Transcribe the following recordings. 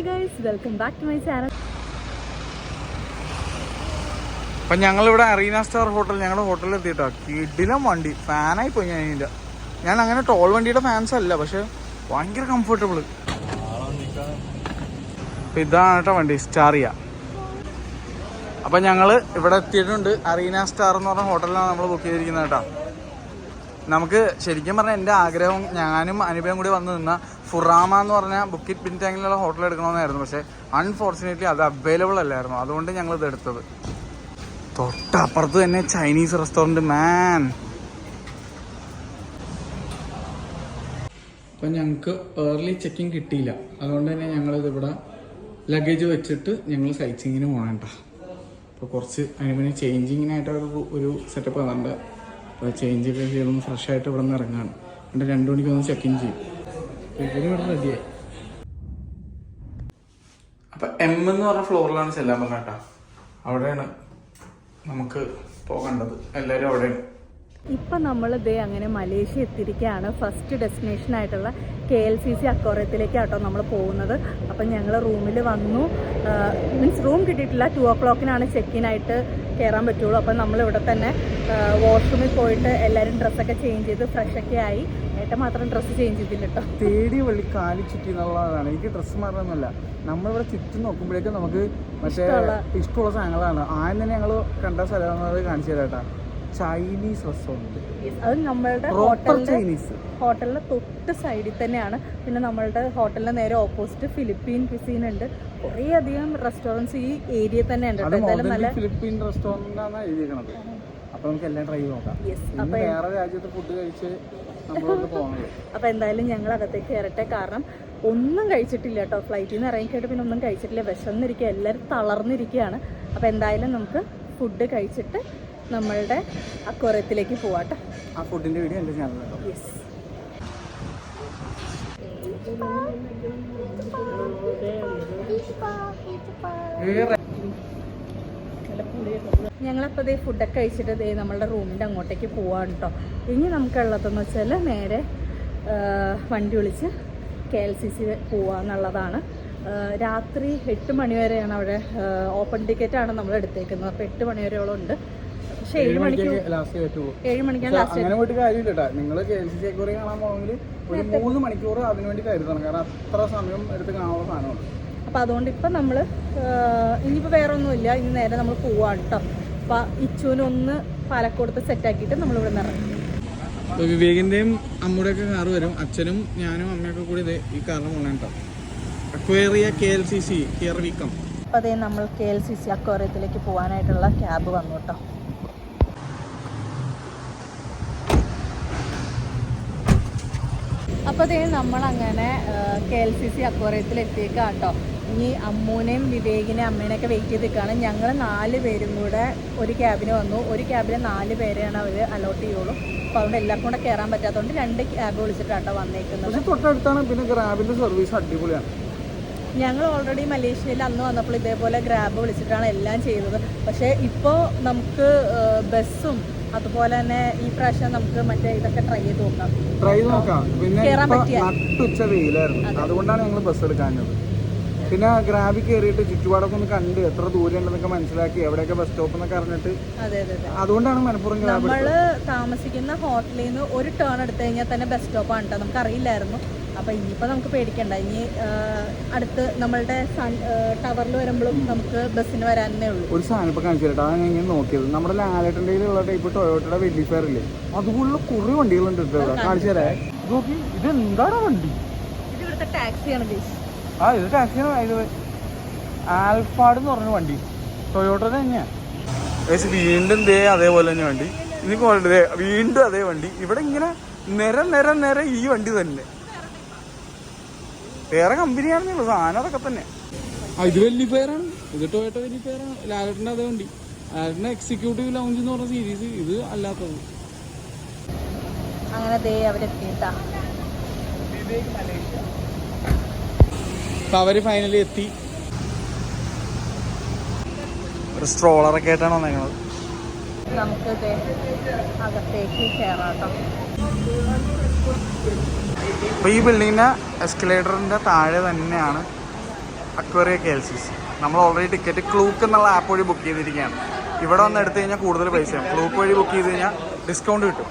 Hi guys welcome back to my channel അപ്പൊ ഞങ്ങളിവിടെ arena star hotel ഞങ്ങളുടെ ഹോട്ടലിൽ എത്തിയിട്ടോ? കിടിലം വണ്ടി ഫാനായി പോയി ഞാൻ ഇതിന്റെ ഞാൻ അങ്ങനെ ടോൾ വണ്ടിയുടെ ഫാൻസ് അല്ല പക്ഷെ ഭയങ്കര കംഫർട്ടബിൾ അപ്പൊ ഇതാണ് വണ്ടി സ്റ്റാറിയ. അപ്പൊ ഞങ്ങൾ ഇവിടെ എത്തിയിട്ടുണ്ട്. അറീന സ്റ്റാർ എന്ന് പറഞ്ഞ ഹോട്ടലിലാണ് നമ്മൾ ബുക്ക് ചെയ്തിരിക്കുന്നത് കേട്ടോ. നമുക്ക് ശരിക്കും പറഞ്ഞാൽ എന്റെ ആഗ്രഹം ഞാനും അനുഭവം കൂടി വന്ന് നിന്ന ഫുറാമ എന്ന് പറഞ്ഞ ബുക്കിറ്റ് പിന്റാങ്കിലുള്ള ഹോട്ടൽ എടുക്കണമെന്നായിരുന്നു. പക്ഷേ അൺഫോർച്ചുനേറ്റ്ലി അത് അവൈലബിൾ അല്ലായിരുന്നു. അതുകൊണ്ട് ഞങ്ങൾ ഇത് എടുത്തത്. തൊട്ടപ്പുറത്ത് തന്നെ ചൈനീസ് റെസ്റ്റോറന്റ് മാൻ അപ്പം ഞങ്ങൾക്ക് ഏർലി ചെക്കിങ് കിട്ടിയില്ല. അതുകൊണ്ട് തന്നെ ഞങ്ങളിത് ഇവിടെ ലഗേജ് വെച്ചിട്ട് ഞങ്ങൾ സൈറ്റ് സീങ്ങിന് അപ്പോൾ കുറച്ച് അതിന് ചേഞ്ചിങ്ങിനായിട്ട് ഒരു ഒരു സെറ്റപ്പ് വന്നിട്ടുണ്ട്. അപ്പോൾ ചേഞ്ച് ഒക്കെ ചെയ്തൊന്ന് ഫ്രഷായിട്ട് ഇവിടെ നിന്ന് ഇറങ്ങാണ്. എന്നിട്ട് രണ്ട് മണിക്കൊന്ന് ചെക്കിങ് ചെയ്യും അപ്പോൾ ഇവർ ഇവിടെ റെഡിയായി അപ്പം എം എന്ന് പറഞ്ഞ ഫ്ലോറിലാണ് ചെല്ലാൻ പറഞ്ഞ കേട്ടാ. അവിടെയാണ് നമുക്ക് പോകേണ്ടത്. എല്ലാരും അവിടെ ഇപ്പൊ നമ്മൾ ദേ അങ്ങനെ മലേഷ്യ എത്തിയിരിക്കുകയാണ് ഫസ്റ്റ് ഡെസ്റ്റിനേഷൻ ആയിട്ടുള്ള കെ എൽ സി സി അക്കോറത്തിലേക്ക് ആട്ടോ നമ്മൾ പോകുന്നത്. അപ്പം ഞങ്ങൾ റൂമിൽ വന്നു. മീൻസ് റൂം കിട്ടിയിട്ടില്ല. ടു ഓ ക്ലോക്കിനാണ് ചെക്ക് ഇൻ ആയിട്ട് കയറാൻ പറ്റുള്ളൂ. അപ്പം നമ്മൾ ഇവിടെ തന്നെ വാഷ്റൂമിൽ പോയിട്ട് എല്ലാവരും ഡ്രസ്സൊക്കെ ചേഞ്ച് ചെയ്ത് ഫ്രഷൊക്കെ ആയി. ഏട്ടൻ മാത്രം ഡ്രസ്സ് ചേഞ്ച് ചെയ്തില്ല കേട്ടോ തേടി വള്ളി കാലി ചുറ്റി എന്നുള്ളതാണ് എനിക്ക് ഡ്രസ്സ് മാറണമെന്നല്ല നമ്മളിവിടെ ചുറ്റും നോക്കുമ്പോഴേക്കും നമുക്ക് മറ്റേ ഇഷ്ടമുള്ള- സാധനങ്ങളാണ്. ആദ്യം തന്നെ ഞങ്ങൾ കണ്ട സ്ഥലം കാണിച്ചു തരാട്ടാ ചൈനീസ് റെസ്റ്റോറന്റ് അത് നമ്മളുടെ ചൈനീസ് ഹോട്ടലിന്റെ തൊട്ട് സൈഡിൽ തന്നെയാണ്. പിന്നെ നമ്മളുടെ ഹോട്ടലിന്റെ നേരെ ഓപ്പോസിറ്റ് ഫിലിപ്പീൻ ക്വിസീൻ ഉണ്ട്. കുറേ അധികം റെസ്റ്റോറന്റ്സ് ഈ ഏരിയ തന്നെ ഉണ്ട് എന്തായാലും നല്ല ഫിലിപ്പീൻ റെസ്റ്റോറന്റ് ആണ് എഴുതിയിരിക്കണത് അപ്പൊ നമുക്ക് എല്ലാം ട്രൈ നോക്കാം. വേറെ രാജ്യത്ത് ഫുഡ് കഴിച്ച് അപ്പോൾ എന്തായാലും ഞങ്ങൾ അകത്തേക്ക് കയറട്ടെ കാരണം ഒന്നും കഴിച്ചിട്ടില്ല കേട്ടോ. ഫ്ലൈറ്റിൽ നിന്ന് ഇറങ്ങിയിട്ട് പിന്നെ ഒന്നും കഴിച്ചിട്ടില്ല. വിശന്നിരിക്കുക എല്ലാവരും തളർന്നിരിക്കുകയാണ് അപ്പോൾ എന്തായാലും നമുക്ക് ഫുഡ് കഴിച്ചിട്ട് നമ്മളുടെ അക്വറത്തിലേക്ക് പോവാട്ടോ ആ ഫുഡിന്റെ വീഡിയോ എന്റെ ചാനലിൽ യെസ് ഞങ്ങളപ്പോൾ ദേ ഫുഡൊക്കെ കഴിച്ചിട്ട് ദേ നമ്മളുടെ റൂമിന്റെ അങ്ങോട്ടേക്ക് പോവാണ് കേട്ടോ ഇനി നമുക്കുള്ളതെന്ന് വെച്ചാൽ നേരെ വണ്ടി വിളിച്ച് കെ എൽ സി സി പോവാന്നുള്ളതാണ്. രാത്രി എട്ട് മണിവരെയാണ് അവിടെ ഓപ്പൺ ടിക്കറ്റാണ് നമ്മൾ എടുത്തേക്കുന്നത്. അപ്പോൾ എട്ട് മണിവരെയോളം ഉണ്ട്. പക്ഷേ ഏഴ് മണിക്ക് ഏഴ് മണിക്കാണ് ലാസ്റ്റ് അങ്ങനെ പോയിട്ട് കാര്യമില്ല കേട്ടോ നിങ്ങൾ കെ എൽ സി ചേക്കൂറി കാണാൻ പോകണമെങ്കിൽ ഒരു മൂന്ന് മണിക്കൂർ അതിനു വേണ്ടി കരുതണം. കാരണം അത്ര സമയം എടുത്ത് കാണാനുള്ള സാധനമാണ് അപ്പോൾ അതുകൊണ്ട് ഇപ്പം നമ്മൾ ഇനിയിപ്പോൾ വേറെ ഒന്നുമില്ല ഇനി നേരെ നമ്മൾ പോവാണ് കേട്ടോ അപ്പോൾ ഇച്ചുവിനൊന്ന് പാലക്കോടത്ത് സെറ്റാക്കിയിട്ട് നമ്മൾ ഇവിടെ നിന്ന് ഇറങ്ങും. അപ്പോൾ വിവേകിന്റെയും അമ്മയുടെ ഒക്കെ കാറ് വരും. അച്ഛനും ഞാനും അമ്മയൊക്കെ കൂടി ഈ കാറിന് പോകണം കേട്ടോ Aquaria K L C C വീക്കം അപ്പോൾ അതേ നമ്മൾ കെ എൽ സി സി അക്വേറിയത്തിലേക്ക് പോകാനായിട്ടുള്ള ക്യാബ് വന്നു കേട്ടോ അപ്പോൾ അതേ നമ്മളങ്ങനെ കെ എൽ സി സി അക്വേറിയത്തിൽ എത്തിയേക്കാം കേട്ടോ ഇനി അമ്മൂനെയും വിവേകിനെയും അമ്മേനെയൊക്കെ വെയിറ്റ് ചെയ്ത് നിൽക്കുകയാണ്. ഞങ്ങൾ നാല് പേരും കൂടെ ഒരു ക്യാബിന് വന്നു. ഒരു ക്യാബിന് നാല് പേരെയാണ് അവർ അലോട്ട് ചെയ്യുള്ളൂ. അപ്പോൾ അതുകൊണ്ട് എല്ലാവർക്കും കൂടെ കയറാൻ പറ്റാത്തതുകൊണ്ട് രണ്ട് ക്യാബ് വിളിച്ചിട്ടാണ് വന്നേക്കുന്നത്. തൊട്ടടുത്താണ് പിന്നെ ഗ്രാബിന്റെ സർവീസ് അടിപൊളിയാണ്. ഞങ്ങൾ ഓൾറെഡി മലേഷ്യയിൽ അന്ന് വന്നപ്പോൾ ഇതേപോലെ ഗ്രാബ് വിളിച്ചിട്ടാണ് എല്ലാം ചെയ്തത്. പക്ഷേ ഇപ്പോൾ നമുക്ക് ബസ്സും അതുപോലെ തന്നെ ഈ പ്രാവശ്യം നമുക്ക് മറ്റേ ഇതൊക്കെ ട്രൈ ചെയ്ത് നോക്കാം. ട്രൈ നോക്കാം. പിന്നെ അതുകൊണ്ടാണ് ഞങ്ങൾ ബസ് എടുക്കാഞ്ഞത്. പിന്നെ ഗ്രാബിൽ കയറിയിട്ട് ചുറ്റുപാടൊക്കെ ഒന്ന് കണ്ട് എത്ര ദൂരം ഉണ്ടെന്നൊക്കെ മനസ്സിലാക്കി എവിടെയൊക്കെ ബസ് സ്റ്റോപ്പ് എന്നൊക്കെ അറിഞ്ഞിട്ട് അതെ അതെ അതെ. അതുകൊണ്ടാണ് മലപ്പുറം നമ്മൾ നമ്മൾ താമസിക്കുന്ന ഹോട്ടലിൽ നിന്ന് ഒരു ടേൺ എടുത്തു കഴിഞ്ഞാൽ തന്നെ ബസ് സ്റ്റോപ്പാണ് കേട്ടോ നമുക്ക് അറിയില്ലായിരുന്നു അപ്പൊ ഇനിയിപ്പോ നമുക്ക് പേടിക്കണ്ട. ഇനി അടുത്ത് നമ്മളുടെ ടവറിൽ വരുമ്പോഴും നമുക്ക് ബസ്സിന് വരാനേ ഉള്ളൂ. ഒരു സാധനം ഇപ്പൊ കാണിച്ചു തരട്ടെ അതാണ് ഞാൻ നോക്കിയത്. നമ്മുടെ ലാലേട്ടന്റെ ഉള്ള ടൈപ്പ് ടൊയോട്ടയുടെ വെല്ലി ഫെയർ ഇല്ലേ? അതുപോലുള്ള കുറെ വണ്ടികളുണ്ട് കാണിച്ചു തരാം. ഇത് നോക്കി ഇത് എന്താണ് വണ്ടി? ഇത് ഇവിടുത്തെ ടാക്സിയാണ് ബേസ് ആ ഇത് ടാക്സിയാണ് ഇത് ആൽഫാഡ് എന്ന് പറഞ്ഞ വണ്ടി ടൊയോട്ട തന്നെയാ വീണ്ടും ദേ അതേപോലെ തന്നെ വണ്ടി എനിക്ക് വേണ്ടത് വീണ്ടും അതേ വണ്ടി ഇവിടെ ഇങ്ങനെ നിര നിര നിര ഈ വണ്ടി തന്നെ വേറെ കമ്പനിയാണെന്നുള്ളത് സാധനം അതൊക്കെ തന്നെ ആ ഇത് വലിയ പേരാണ് ഇത് ടൊയോട്ട വലിയ പേരാണ് ലാലറ്റിന്റെ അതേ വണ്ടി ലാലറ്റിന്റെ എക്സിക്യൂട്ടീവ് ലൗഞ്ച് എന്ന് പറഞ്ഞ സീരീസ് ഇത് അല്ലാത്തത് അങ്ങനെ ദേ അവരെത്തിയിട്ടാ അപ്പൊ അവർ ഫൈനലി എത്തി. ഒരു സ്ട്രോളറൊക്കെ ആയിട്ടാണ് വന്നേക്കുന്നത് നമുക്ക് ദേ അകത്തേക്ക് കയറാം കേട്ടോ അപ്പോൾ ഈ ബിൽഡിങ്ങിന്റെ എസ്കലേറ്ററിന്റെ താഴെ തന്നെയാണ് Aquaria K L C C നമ്മൾ ഓൾറെഡി ടിക്കറ്റ് ക്ലൂക്ക് എന്നുള്ള ആപ്പ് വഴി ബുക്ക് ചെയ്തിരിക്കുകയാണ്. ഇവിടെ വന്ന് എടുത്തു കഴിഞ്ഞാൽ കൂടുതൽ പൈസയാണ്. ക്ലൂക്ക് വഴി ബുക്ക് ചെയ്ത് കഴിഞ്ഞാൽ ഡിസ്കൗണ്ട് കിട്ടും.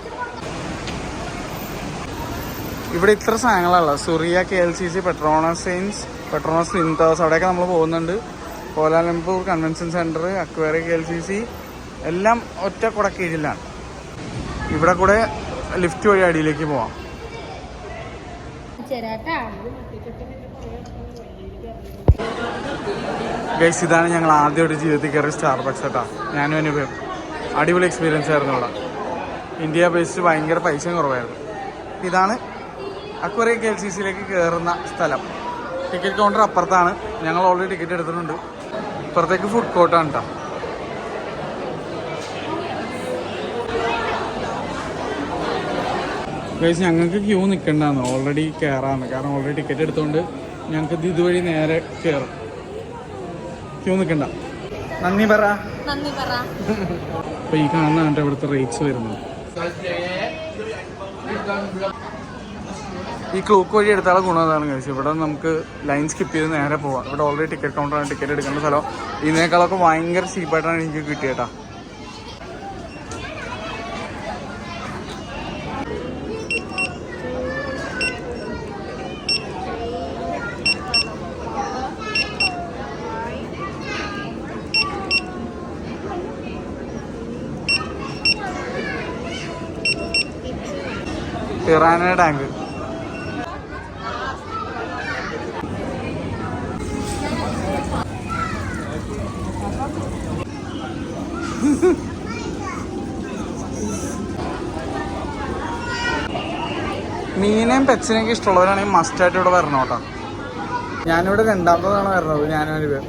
ഇവിടെ ഇത്ര സാധനങ്ങളുള്ള Suria K L C C പെട്രോണ സെയിൻസ് പെട്രോണസ് ഇൻടോസ് അവിടെയൊക്കെ നമ്മൾ പോകുന്നുണ്ട്. Kuala Lumpur convention centre Aquaria K L C C എല്ലാം ഒറ്റ കുടക്കീഴിലാണ്. ഇവിടെ കൂടെ ലിഫ്റ്റ് വഴി അടിയിലേക്ക് പോവാം. ഗൈസ് ഇതാണ് ഞങ്ങൾ ആദ്യമായിട്ട് ജീവിതത്തിൽ കയറിയ സ്റ്റാർബക്സ് കേട്ടോ. ഞാനും അനുഭവം അടിപൊളി എക്സ്പീരിയൻസ് ആയിരുന്നു ഇവിടെ ഇന്ത്യ ബേസ് ഭയങ്കര പൈസയും കുറവായിരുന്നു. ഇതാണ് അക്വറിയ കെ എൽ സി സിയിലേക്ക് കയറുന്ന സ്ഥലം. ടിക്കറ്റ് കൗണ്ടർ അപ്പുറത്താണ്. ഞങ്ങൾ ഓൾറെഡി ടിക്കറ്റ് എടുത്തിട്ടുണ്ട്. ഇപ്പുറത്തേക്ക് ഫുഡ് കോർട്ടാണ് കേട്ടോ ഗൈസ് ഞങ്ങൾക്ക് ക്യൂ നിൽക്കണ്ടാന്ന് ഓൾറെഡി കയറാന്ന് കാരണം ഓൾറെഡി ടിക്കറ്റ് എടുത്തുകൊണ്ട് ഞങ്ങൾക്ക് ഇത് ഇതുവഴി നേരെ കയറും ക്യൂ നിൽക്കണ്ട നന്ദി പറ. നന്ദി പറ. അപ്പൊ ഈ കാണുന്ന കണ്ട ഇവിടുത്തെ റേറ്റ്സ് വരുന്നത്. ഈ ക്ലോക്ക് വഴി എടുത്താലുള്ള ഗുണം അതാണ് കഴിച്ചത് ഇവിടെ നമുക്ക് ലൈൻ സ്കിപ്പ് ചെയ്ത് നേരെ പോവാം. ഇവിടെ ഓൾറെഡി ടിക്കറ്റ് കൗണ്ടറാണ് ടിക്കറ്റ് എടുക്കേണ്ട സ്ഥലം. ഇതിനേക്കാളൊക്കെ ഭയങ്കര ചീപ്പായിട്ടാണ് എനിക്ക് കിട്ടിയേട്ടാ. ടാങ്ക് മീനെയും പെറ്റ്സിനെയൊക്കെ ഇഷ്ടമുള്ളവരാണെങ്കിൽ മസ്റ്റായിട്ട് ഇവിടെ വരണം കേട്ടോ. ഞാനിവിടെ രണ്ടാമതാണ് വരണത് ഞാനും ഒരു പേര്.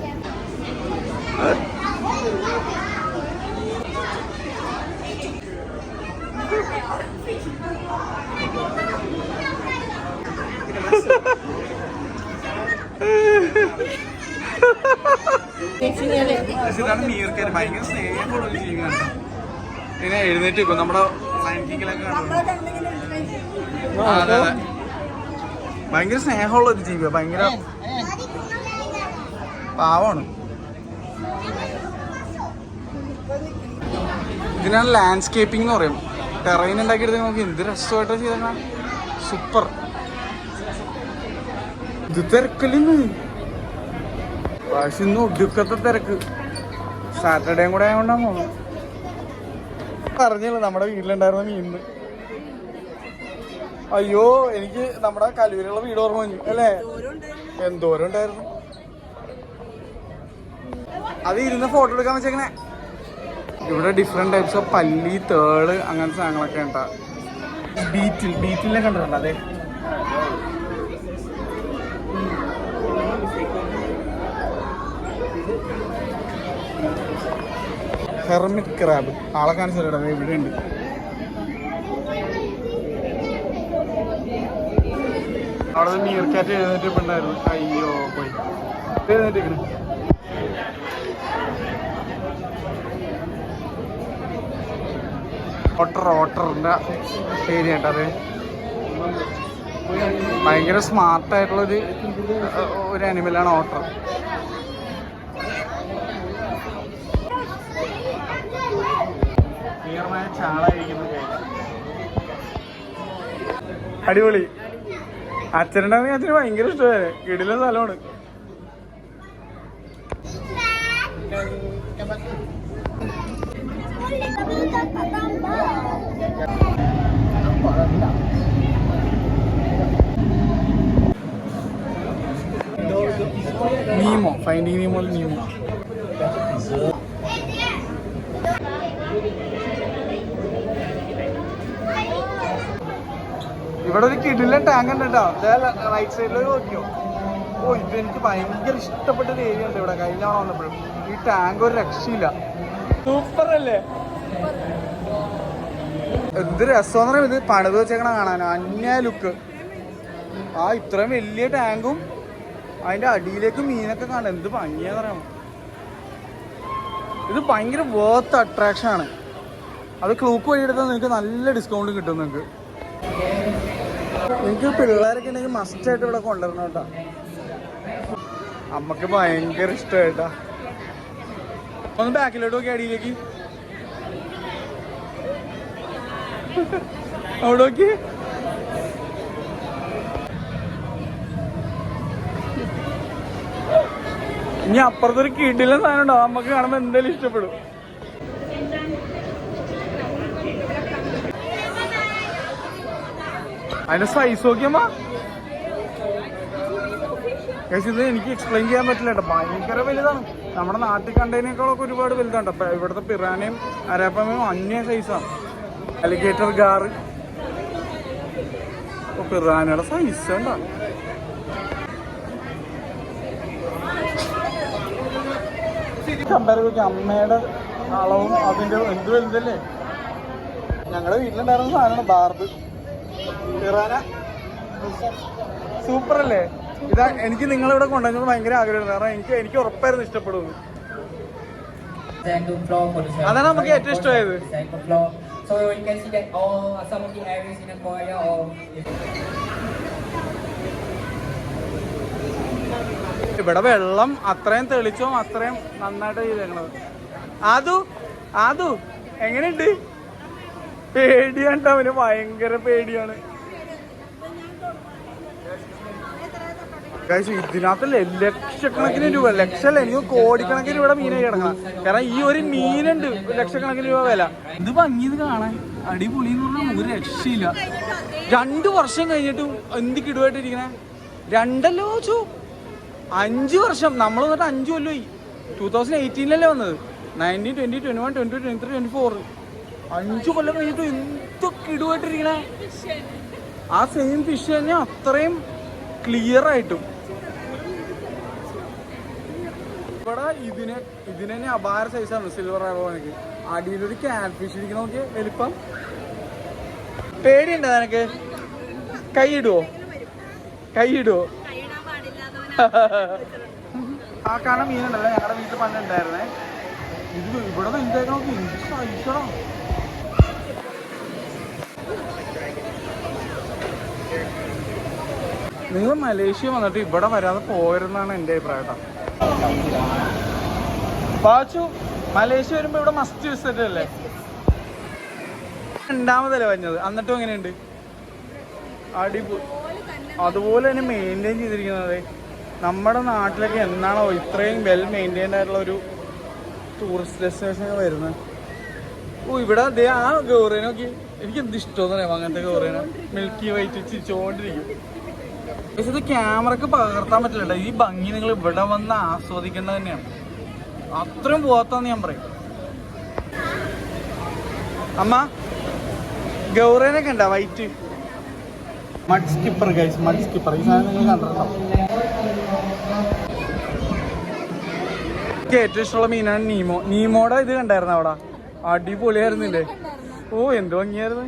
ഭയങ്കര ജീവിയാണ് കേട്ടോ. ഇതിനെ എഴുന്നേറ്റ് നമ്മുടെ അതെ ഭയങ്കര സ്നേഹമുള്ള ഒരു ജീവിയാണ് ഭയങ്കര പാവമാണ് ഇതിനാണ് ലാൻഡ്സ്കേപ്പിംഗ് എന്ന് പറയും. ടെറൈൻ ഉണ്ടാക്കിയെടുത്ത് നമുക്ക് എന്ത് രസമായിട്ടാ ചെയ്തേക്കണ. സൂപ്പർ ഇത് തിരക്കല്ലെന്ന്? പക്ഷെ ഇന്ന് ഒടുക്കത്തെ തിരക്ക് സാറ്റർഡേയും കൂടെ ആയതുകൊണ്ടാണ് തോന്നുന്നു. പറഞ്ഞല്ലോ നമ്മുടെ വീട്ടിലുണ്ടായിരുന്ന മീനിന് അയ്യോ എനിക്ക് നമ്മുടെ കലൂരിലുള്ള വീട് ഓർമ്മ വന്നു അല്ലേ? എന്തോരം ഉണ്ടായിരുന്നു? അത് ഇരുന്ന് ഫോട്ടോ എടുക്കാൻ വെച്ചേക്കണേ. ഇവിടെ ഡിഫറെന്റ് ടൈപ്സ് ഓഫ് പല്ലി തേൾ അങ്ങനത്തെ സാധനങ്ങളൊക്കെ ഉണ്ടാ? ബീറ്റിൽ ബീറ്റിലെ കണ്ടിട്ടുണ്ട് അതെ? ഹെർമിറ്റ് ക്രാബ് ആളെ കാണിച്ചു ഇവിടെ ഉണ്ട്. അവിടെ നിന്ന് നീർക്കാറ്റ് എഴുന്നേറ്റ് അയ്യോ പോയി. എഴുന്നേറ്റിക്കണ് ഓട്ടർ ഓട്ടറിന്റെ ഏരിയ കേട്ടത്. ഭയങ്കര സ്മാർട്ടായിട്ടുള്ളൊരു ഒരു അനിമലാണ് ഓട്ടർ ചാളായിരിക്കുന്നു അടിപൊളി. അച്ഛനുണ്ടാണെങ്കിൽ അച്ഛന് ഭയങ്കര ഇഷ്ടമാണ് കിടില സ്ഥലമാണ്. Nemo finding Nemo Nemo. ഇവിടെ ഒരു കിടിലൻ ടാങ്ക് ഉണ്ട് കേട്ടോ റൈറ്റ് സൈഡിൽ നോക്കിയോ? ഓ ഇത് എനിക്ക് ഭയങ്കര ഇഷ്ടപ്പെട്ട ഒരു ഏരിയ ഉണ്ട് ഇവിടെ. കഴിഞ്ഞ തവണ വന്നപ്പോഴും. ഈ ടാങ്ക് ഒരു രക്ഷയില്ല. സൂപ്പർ അല്ലേ? എന്ത് രസം ഇത് പണിത് വെച്ചേക്കണ കാണാൻ അന്യ ലുക്ക് ആ ഇത്രയും വലിയ ടാങ്കും അതിന്റെ അടിയിലേക്ക് മീനൊക്കെ കാണാൻ എന്ത് ഭംഗിയാന്ന് പറയാമോ ഇത് ഭയങ്കര വേർത്ത് അട്രാക്ഷൻ ആണ്. അത് ക്ലൂക്ക് വഴി എടുത്താൽ നിങ്ങൾക്ക് നല്ല ഡിസ്കൗണ്ട് കിട്ടും നിങ്ങൾക്ക് നിങ്ങൾക്ക് പിള്ളേരൊക്കെ ഉണ്ടെങ്കിൽ മസ്റ്റ് ആയിട്ട് ഇവിടെ കൊണ്ടുവരണം കേട്ടോ. അമ്മയ്ക്ക് ഭയങ്കര ഇഷ്ടമായിട്ടാ ഒന്ന് ബാക്കിലോട്ട് നോക്കി അടിയിലേക്ക്. അവിടെ നോക്കി ഇനി അപ്പുറത്തൊരു കിടില സാധനം ഉണ്ടാവും നമുക്ക് കാണുമ്പോ എന്തായാലും ഇഷ്ടപ്പെടും. അതിന്റെ സൈസ് നോക്കിയമ്മ. ഇത് എനിക്ക് എക്സ്പ്ലെയിൻ ചെയ്യാൻ പറ്റില്ല കേട്ടോ ഭയങ്കര വലുതാണ്. നമ്മുടെ നാട്ടിൽ കണ്ടതിനേക്കാളൊക്കെ ഒരുപാട് വലുതാണ് കേട്ടോ ഇവിടുത്തെ പിറാനയും അരാപ്പമയും അന്യ സൈസാണ് അലിഗേറ്റർ ഗാറ്. ഓ പിറാനയുടെ സൈസ് ഉണ്ടോ? അമ്മയുടെ അളവും അതിന്റെ എന്ത് വലുതല്ലേ? ഞങ്ങളുടെ വീട്ടിലുണ്ടായിരുന്ന സാധനമാണ് ബാർബ്. പിറാന സൂപ്പർ അല്ലേ ഇതാ എനിക്ക് നിങ്ങളിവിടെ കൊണ്ടുവന്നത് ഭയങ്കര ആഗ്രഹമായിരുന്നു. കാരണം എനിക്ക് എനിക്ക് ഉറപ്പായിരുന്നു ഇഷ്ടപ്പെടുന്നു അതാണ് നമുക്ക് ഏറ്റവും ഇഷ്ടമായത്. Nagoya or ഇവിടെ വെള്ളം അത്രയും തെളിച്ചോ അത്രയും നന്നായിട്ട് ചെയ്തേക്കണത്. ആദു ആദു എങ്ങനെയുണ്ട്? പേടിയാണ് അവന് ഭയങ്കര പേടിയാണ്. Guys, ഇതിനകത്ത് ലക്ഷക്കണക്കിന് രൂപ ലക്ഷം എനിക്ക് കോടിക്കണക്കിന് രൂപയുടെ മീനായി കിടക്കണം കാരണം ഈ ഒരു മീനുണ്ട് ലക്ഷക്കണക്കിന് രൂപ വില. ഇത് ഭംഗിയത് കാണാൻ. അടിപൊളി എന്ന് പറഞ്ഞാൽ ഒരു രക്ഷയില്ല. രണ്ടു വർഷം കഴിഞ്ഞിട്ടും എന്ത് കിടുവായിട്ടിരിക്കണേ? രണ്ടല്ലോ ചോ. അഞ്ച് വർഷം. നമ്മൾ വന്നിട്ട് അഞ്ച് കൊല്ലമായി ടൂ തൗസൻഡ് എയ്റ്റീനിലല്ലേ വന്നത്? Nineteen twenty twenty one twenty twenty three twenty four അഞ്ച് കൊല്ലം കഴിഞ്ഞിട്ട് എന്തൊക്കെ ഇടുവായിട്ടിരിക്കണേ ആ സെയിം ഫിഷ് തന്നെ അത്രയും ക്ലിയർ ആയിട്ടും ഇവിടെ ഇതിനെ ഇതിന് തന്നെ അപാര സൈസാണ് സിൽവർ ആവാനൊക്കെ അടിയിലൊരു ക്യാൻഫിഷ് ഫിഷ് ഇരിക്കുന്ന നോക്കിയ എളുപ്പം പേടിയുണ്ടോ നിനക്ക്? കൈയിടുവോ? കൈയിടുവോ? ആ കാണാൻ മീനുണ്ടല്ലോ ഞങ്ങളുടെ വീട്ടിൽ പണ്ട് ഉണ്ടായിരുന്നേ ഇത് ഇവിടെ എന്തേക്കാം നോക്കി എന്ത് സൈസടാ നിങ്ങൾ മലേഷ്യ വന്നിട്ട് ഇവിടെ വരാതെ പോരുന്നാണ് എന്റെ അഭിപ്രായം കേട്ടോ. പാച്ചു മലേഷ്യ വരുമ്പോ ഇവിടെ മസ്റ്റ് വിസിറ്റ് അല്ലേ? രണ്ടാമതല്ലേ വന്നത്? എന്നിട്ടും എങ്ങനെയുണ്ട്? അടിപൊളി അതുപോലെ തന്നെ മെയിന്റെയിൻ ചെയ്തിരിക്കുന്നത്. നമ്മുടെ നാട്ടിലൊക്കെ എന്നാണോ ഇത്രയും വെൽ മെയിന്റെയിൻഡ് ആയിട്ടുള്ള ഒരു ടൂറിസ്റ്റ് ഡെസ്റ്റിനേഷൻ വരുന്നത്? ഓ ഇവിടെ ദേ ആ ഗൗറേനൊക്കെ നോക്കി. എനിക്ക് എന്ത് ഇഷ്ടമെന്ന് പറയാം അങ്ങനത്തെ ഗൗറേന? Milky white ചിരിച്ചോണ്ടിരിക്കും. പക്ഷെ ഇത് ക്യാമറക്ക് പകർത്താൻ പറ്റില്ല ഈ ഭംഗി നിങ്ങൾ ഇവിടെ വന്ന് ആസ്വദിക്കേണ്ടത് തന്നെയാണ്. അത്രയും പോകാത്താന്ന് ഞാൻ പറയും. അമ്മ ഗൗറേനൊക്കെ കണ്ട white mud skipper guys mud skipper ഈ സാധനം നിങ്ങൾ കണ്ടിട്ടുണ്ടോ? എനിക്ക് ഏറ്റവും ഇഷ്ടമുള്ള മീനാണ് നീമോ. നീമോടെ ഇത് കണ്ടായിരുന്നു അവിടെ? അടിപൊളിയായിരുന്നില്ലേ? ഓ എന്ത് ഭംഗിയായിരുന്നു.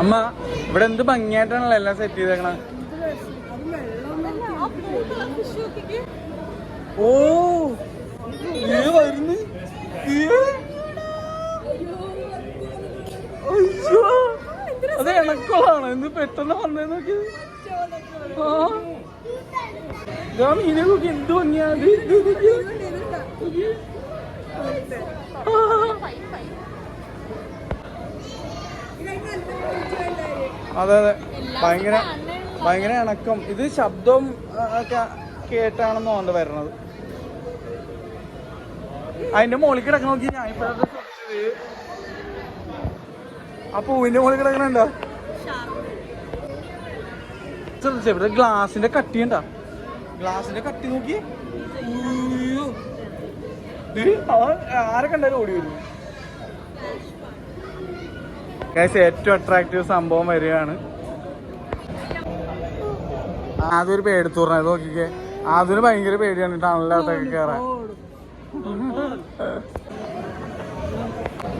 അമ്മ ഇവിടെ എന്ത് ഭംഗിയായിട്ടാണല്ലോ എല്ലാം സെറ്റ് ചെയ്തേക്കണ? ഓ ഏ വരുന്നു. അത് എണക്കുള്ളതാണ് എന്ത് പെട്ടെന്ന് വന്നേ നോക്കി ആ. മീനെ നോക്കി എന്ത് ഭംഗിയാ. അതെ? അതെ ഭയങ്കര ഭയങ്കര ഇണക്കം. ഇത് ശബ്ദം ആ, ഒക്കെ കേട്ടാണെന്ന് തോന്നുന്നത് വരണത് അതിന്റെ മുകളിൽ കിടക്കണ നോക്കി ഞാൻ ഇപ്പോഴത്തെ ആ പൂവിന്റെ മുകളിൽ കിടക്കണുണ്ടോ? ഗ്ലാസിന്റെ കട്ടി ഉണ്ടാ? ഗ്ലാസിന്റെ കട്ടി നോക്കി. ആരെ കണ്ടാലും ഓടി വരും. ഏറ്റവും അട്രാക്റ്റീവ് സംഭവം വരികയാണ്. ആദ്യൊരു പേടിത്തു പറഞ്ഞത് നോക്കിക്കേ. ആദ്യം ഭയങ്കര പേടിയാണ്. ടണലിനകത്തൊക്കെ കയറാൻ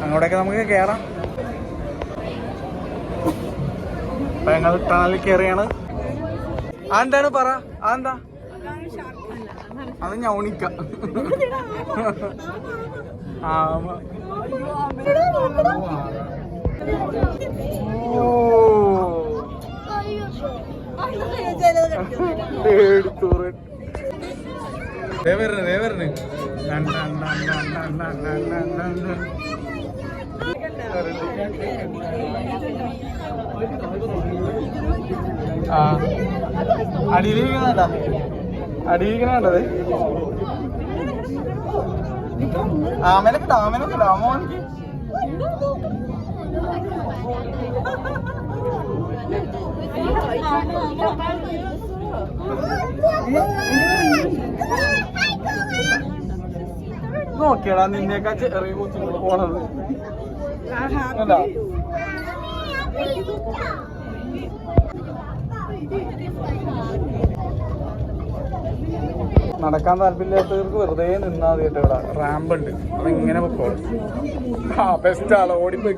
അങ്ങോട്ടൊക്കെ നമുക്ക് കേറാം. ടണലിൽ കയറിയാണ് ആന്താണ് പറ? അതെന്താ? അത് ഞൗണിക്ക പേടിത്തൂറ് ദേ ആ. അടിയിലിരിക്കണ അടിയിരിക്കണത് ആമനൊക്കെ ആമനൊക്കെ ആമോനിക്ക് നോക്കിയടാ നിന്നേക്കാ ചെറിയ കൊച്ചുങ്ങൾ പോണത്. കണ്ടാ? നടക്കാൻ താല്പര്യമില്ലാത്തവർക്ക് വെറുതെ നിന്നാ മതി ഇവിടെ. റാമ്പ് ഉണ്ട് അതിങ്ങനെ പൊക്കോളും? ആ ബെസ്റ്റ് ആൾ. ഓടിപ്പോയി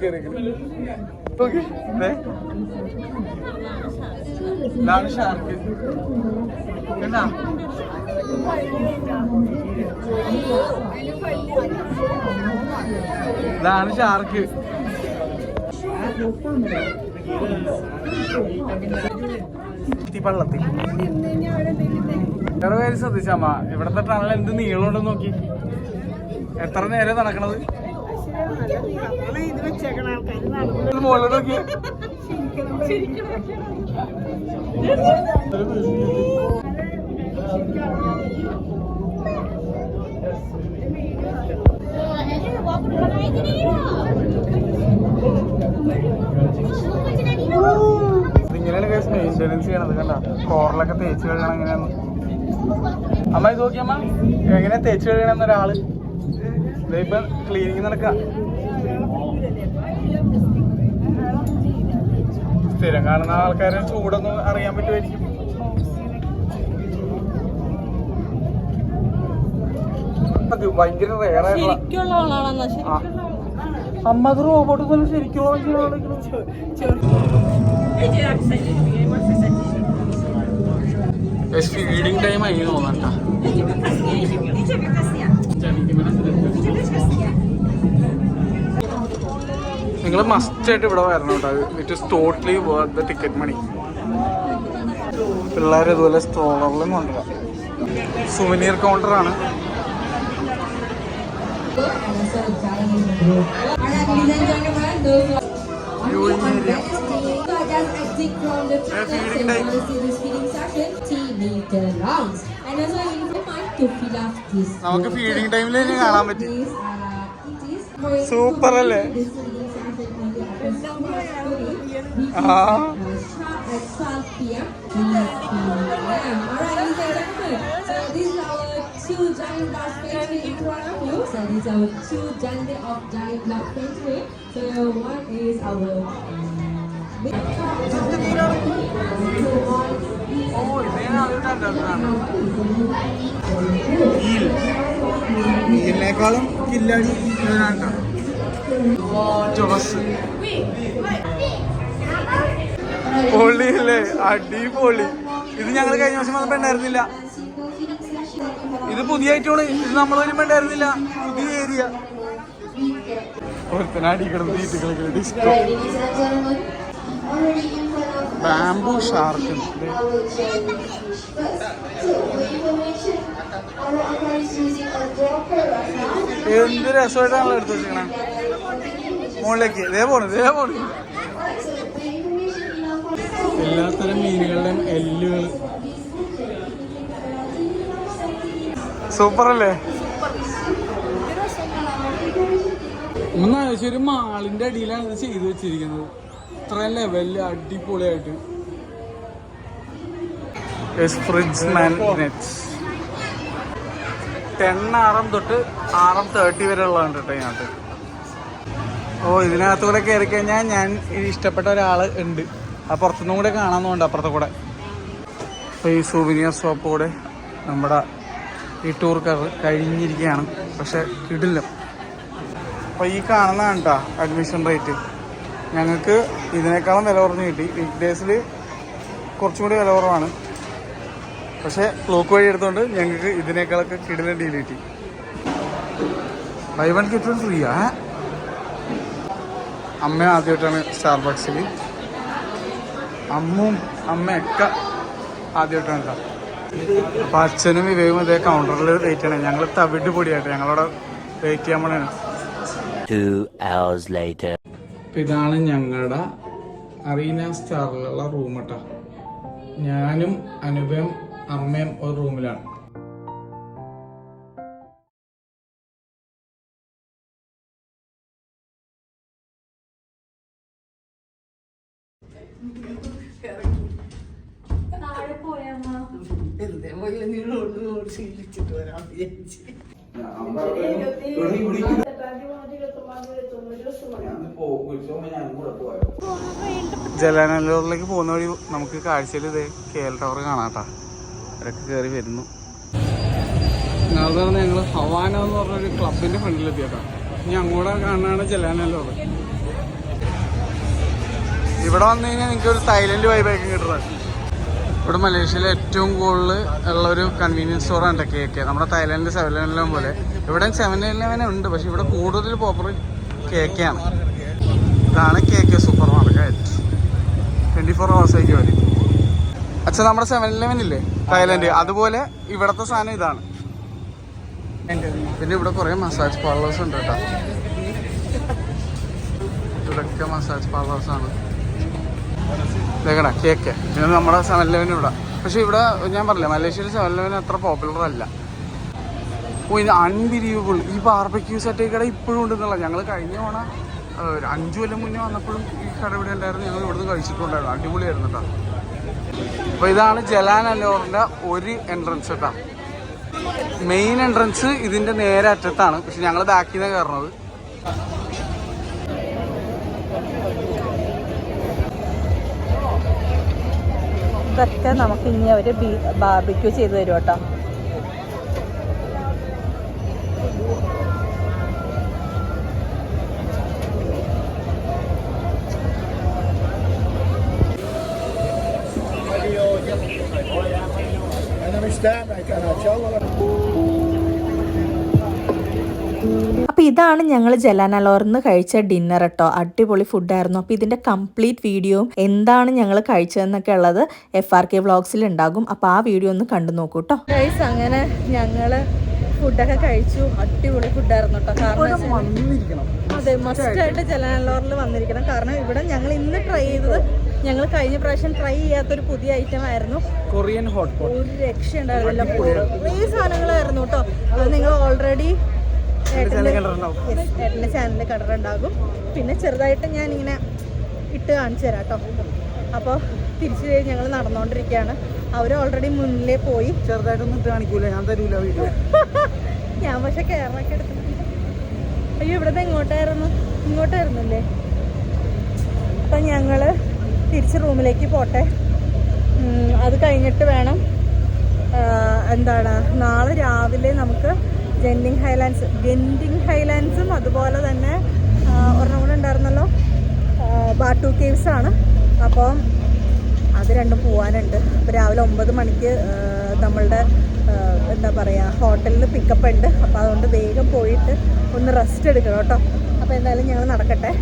ഷാർക്ക് ഇതാണ് ഷാർക്ക് വേറെ കാര്യം ശ്രദ്ധിച്ചമ്മ ഇവിടത്തെ ടണൽ എന്ത് നീളമുണ്ടെന്ന് നോക്കി. എത്ര നേരം നടക്കണത്? ഓ നോക്കി. ഇതിങ്ങനെയാണ് കേസ് മെയിന്റെനൻസ് ചെയ്യണത് കണ്ട? കോറിലൊക്കെ തേച്ച് കഴുകണം എങ്ങനെയാന്ന്. അമ്മ ഇത് നോക്കി അമ്മ. എങ്ങനെ തേച്ച് കഴുകണം ഒരാൾ. ഇപ്പൊ ക്ലീനിങ് നടക്ക. സ്ഥിരം കാണുന്ന ആൾക്കാരെ ചൂടൊന്നും അറിയാൻ പറ്റുമായിരിക്കും. ഭയങ്കര റേർ ആയിട്ടുള്ള ശരിക്കുള്ള ആളാണെന്നാ ആ. അമ്മ അത് റോബോട്ട് പോലെ ശരിക്കും ഫീഡിങ് ടൈം ആയി തോന്നണ്ട നിങ്ങൾ മസ്റ്റ് ആയിട്ട് ഇവിടെ വരണം കേട്ടോ. It is totally worth the ticket money പിള്ളേർ ഇതുപോലെ സ്ട്രോളറിലും കൊണ്ടുവരാം. സുവനീർ കൗണ്ടറാണ് Alright, Ladies and gentlemen, those who are exit from the series feeding session, TV rounds. And as I invite to fill up this. നമുക്ക് feeding ടൈമിൽ തന്നെ കാണാൻ പറ്റി സൂപ്പർ അല്ലേ ആ So these are our two giant baskets in front of you. So these are two giant of giant glass paintway. So one is our ഈലിനേക്കാളും കില്ലാടി Jose പൊള്ളിയല്ലേ അടിപൊളി ഇത് ഞങ്ങൾ കഴിഞ്ഞ വർഷം വന്നപ്പോ ഉണ്ടായിരുന്നില്ല ഇത് പുതിയ ഐറ്റമാണ് ഇത് നമ്മൾ വരുമ്പോ ഉണ്ടായിരുന്നില്ല പുതിയ ഏരിയ ബാംബു ഷാർക്ക് എന്ത് രസമായിട്ടാണല്ലോ എടുത്തു വെച്ചിരിക്കണേ? മുകളിലേക്ക്. ഇതേ പോണു ഇതേ പോണു. എല്ലാത്തരം മീനുകളുടെയും എല്ലുകൾ സൂപ്പർ അല്ലേ ആലോചിച്ച് ഒരു മാളിന്റെ അടിയിലാണ് ഇത് ചെയ്തു വെച്ചിരിക്കുന്നത്. ഇത്ര ലെവലിൽ അടിപൊളിയായിട്ട്. ഫ്രിഡ്ജ് മാഗ്നറ്റ്സ് ടെൻ ആറം തൊട്ട് ആറം തേർട്ടി വരെ ഉള്ളതാണ് കേട്ടോ ഇതിനകത്ത്. ഓ ഇതിനകത്ത് കൂടെ കയറി കഴിഞ്ഞാൽ ഞാൻ ഇഷ്ടപ്പെട്ട ഒരാൾ ഉണ്ട്. ആ പുറത്തുനിന്നും കൂടെ കാണാമെന്നുണ്ട് അപ്പുറത്തെ കൂടെ. അപ്പോൾ ഈ സൂവിനിയർ ഷോപ്പ് കൂടെ നമ്മുടെ ഈ ടൂർ കഴിഞ്ഞിരിക്കുകയാണ്. പക്ഷെ ഇടില്ല അപ്പോൾ ഈ കാണുന്നതാണ് കേട്ടോ അഡ്മിഷൻ റേറ്റ് ഞങ്ങൾക്ക് ഇതിനേക്കാളും വില കുറഞ്ഞ് കിട്ടി. വീക്ക് ഡേയ്സിൽ കുറച്ചും കൂടി വില കുറവാണ്. പക്ഷെ ക്ലോക്ക് വഴി എടുത്തുകൊണ്ട് ഞങ്ങൾക്ക് ഇതിനേക്കാളൊക്കെ കിടിലൻ ഡീൽ കിട്ടി. ബൈ വൺ ഗെറ്റ് വൺ ഫ്രീയാ അമ്മ ആദ്യമായിട്ടാണ് സ്റ്റാർബക്സിൽ അമ്മും അമ്മയൊക്കെ ആദ്യമായിട്ടാണ് കേട്ടോ അപ്പൊ അച്ഛനും വിവേകും ഇതേ കൗണ്ടറിൽ വെയിറ്റ് ചെയ്യണം. ഞങ്ങൾ തവിട് പൊടിയായിട്ട് ഞങ്ങളവിടെ വെയിറ്റ് ചെയ്യാൻ പോണേ. അപ്പൊ ഇതാണ് ഞങ്ങളുടെ അറീന സ്റ്റാറിലുള്ള റൂം കേട്ടോ ഞാനും അനുപയും അമ്മയും ഒരു റൂമിലാണ് ജലാനല്ലൂരിലേക്ക് പോകുന്ന വഴി നമുക്ക് കാഴ്ചയിൽ ഇത് കെ എൽ ടവർ കാണാട്ടാ. അവരൊക്കെ കയറി വരുന്നു. പറഞ്ഞ ഞങ്ങൾ ഹവാന എന്ന് പറഞ്ഞൊരു ക്ലബിന്റെ ഫ്രണ്ടിലെത്തിയട്ടാ ഇനി അങ്ങോട്ട് കാണാണ് ജലാനല്ലൂർ ഇവിടെ വന്നു കഴിഞ്ഞാൽ നിങ്ങൾക്ക് ഒരു തായ്ലൻഡ് വൈബായിരിക്കും കിട്ടുന്നത്. ഇവിടെ മലേഷ്യയിലെ ഏറ്റവും കൂടുതൽ ഉള്ള ഒരു കൺവീനിയൻസ് സ്റ്റോറാണ് കെ കെ നമ്മുടെ തായ്ലാൻഡിൽ സെവൻ ഇലവൻ പോലെ. ഇവിടെ സെവൻ ഇലവൻ ഉണ്ട് പക്ഷെ ഇവിടെ കൂടുതൽ പോപ്പർ കെ കെ ആണ്. ഇതാണ് K K supermarket twenty four hours ആയിരിക്കും വരും അച്ഛൻ നമ്മുടെ സെവൻ ഇലവൻ ഇല്ലേ? തായ്ലൻഡ് അതുപോലെ ഇവിടത്തെ സാധനം ഇതാണ്. പിന്നെ ഇവിടെ കുറേ മസാജ് പാർലേഴ്സ് ഉണ്ട് കേട്ടോ. ഇവിടെയൊക്കെ മസാജ് പാർലേഴ്സ് ആണ്. ഇതേക്കടാ കേക്ക് ഇത് നമ്മുടെ സെവൻ ഇലവൻ ഇവിടെ. പക്ഷെ ഇവിടെ ഞാൻ പറഞ്ഞില്ല മലേഷ്യയിൽ സെവൻ ഇലവൻ അത്ര പോപ്പുലർ അല്ല. ഓ ഇത് അൺബിലീവബിൾ ഈ ബാർബക്യൂ സെറ്റ് കട ഇപ്പോഴും ഉണ്ടെന്നുള്ള ഞങ്ങൾ കഴിഞ്ഞ തവണ ഒരു അഞ്ചു കൊല്ലം മുന്നേ വന്നപ്പോഴും ഈ കട ഇവിടെ ഉണ്ടായിരുന്നു. ഞങ്ങൾ ഇവിടുന്ന് കഴിച്ചിട്ടുണ്ടായിരുന്നു. അടിപൊളിയായിരുന്നു കേട്ടോ അപ്പോൾ ഇതാണ് ജലാൻ അലോറിന്റെ ഒരു എൻട്രൻസ് കേട്ടോ മെയിൻ എൻട്രൻസ് ഇതിന്റെ നേരെ അറ്റത്താണ്. പക്ഷെ ഞങ്ങൾ ബാക്കിൽ നിന്നാണ് കയറുന്നത് ഇതൊക്കെ നമുക്ക് ഇനി അവർ ബാർബിക്യൂ ചെയ്ത് തരും കേട്ടോ. അപ്പോൾ ഇതാണ് ഞങ്ങൾ ജലാനലോർന്ന് കഴിച്ച ഡിന്നർ കേട്ടോ അടിപൊളി ഫുഡായിരുന്നു അപ്പോൾ ഇതിന്റെ കംപ്ലീറ്റ് വീഡിയോയും എന്താണ് ഞങ്ങൾ കഴിച്ചതെന്നൊക്കെ ഉള്ളത് എഫ് ആർ കെ വ്ളോഗ്സിൽ ഉണ്ടാകും. അപ്പോൾ ആ വീഡിയോ ഒന്ന് കണ്ടു നോക്കൂ കേട്ടോ അങ്ങനെ ഞങ്ങൾ ഫുഡൊക്കെ കഴിച്ചു. അടിപൊളി ഫുഡായിരുന്നു കേട്ടോ കാരണം വന്നിരിക്കണം അതെ മസ്റ്റായിട്ട് ജലാനലോറിൽ വന്നിരിക്കണം. കാരണം ഇവിടെ ഞങ്ങൾ ഇന്ന് ട്രൈ ചെയ്തത് ഞങ്ങൾ കഴിഞ്ഞ പ്രാവശ്യം ട്രൈ ചെയ്യാത്തൊരു പുതിയ ഐറ്റം ആയിരുന്നു. കൊറിയൻ ഹോട്ട് പോട്ട് ഒരു രക്ഷ ഉണ്ടായിരുന്നില്ല കുറേ സാധനങ്ങളായിരുന്നു കേട്ടോ അത് നിങ്ങൾ ഓൾറെഡി ഏട്ടന്റെ ചാനലിൽ കടറുണ്ടാകും പിന്നെ ചെറുതായിട്ട് ഞാൻ ഇങ്ങനെ ഇട്ട് കാണിച്ചു തരാം കേട്ടോ. അപ്പോൾ തിരിച്ചു കഴിഞ്ഞ് ഞങ്ങൾ നടന്നുകൊണ്ടിരിക്കുകയാണ് അവർ ഓൾറെഡി മുന്നിലേ പോയി. ചെറുതായിട്ടൊന്നും ഇട്ട് കാണിക്കൂല ഞാൻ തരൂല വീഡിയോ. ഞാൻ പക്ഷെ കയറൊക്കെ എടുത്തിട്ടുണ്ട്. അയ്യോ ഇവിടുത്തെ എങ്ങോട്ടായിരുന്നു? ഇങ്ങോട്ടായിരുന്നില്ലേ? അപ്പം ഞങ്ങൾ തിരിച്ച് റൂമിലേക്ക് പോട്ടെ. അത് കഴിഞ്ഞിട്ട് വേണം എന്താണ് നാളെ രാവിലെ നമുക്ക് ജെൻഡിങ് ഹൈലാൻഡ്സ് ജെൻഡിങ് ഹൈലാൻഡ്സും അതുപോലെ തന്നെ ഒരെണ്ണം കൂടെ ഉണ്ടായിരുന്നല്ലോ. ബാട്ടു കേവ്സ് ആണ്. അപ്പോൾ അത് രണ്ടും പോകാനുണ്ട് അപ്പോൾ രാവിലെ ഒമ്പത് മണിക്ക് നമ്മളുടെ എന്താ പറയുക ഹോട്ടലിൽ പിക്കപ്പ് ഉണ്ട്. അപ്പോൾ അതുകൊണ്ട് വേഗം പോയിട്ട് ഒന്ന് റെസ്റ്റ് എടുക്കണം കേട്ടോ. അപ്പോൾ എന്തായാലും ഞങ്ങൾ നടക്കട്ടെ.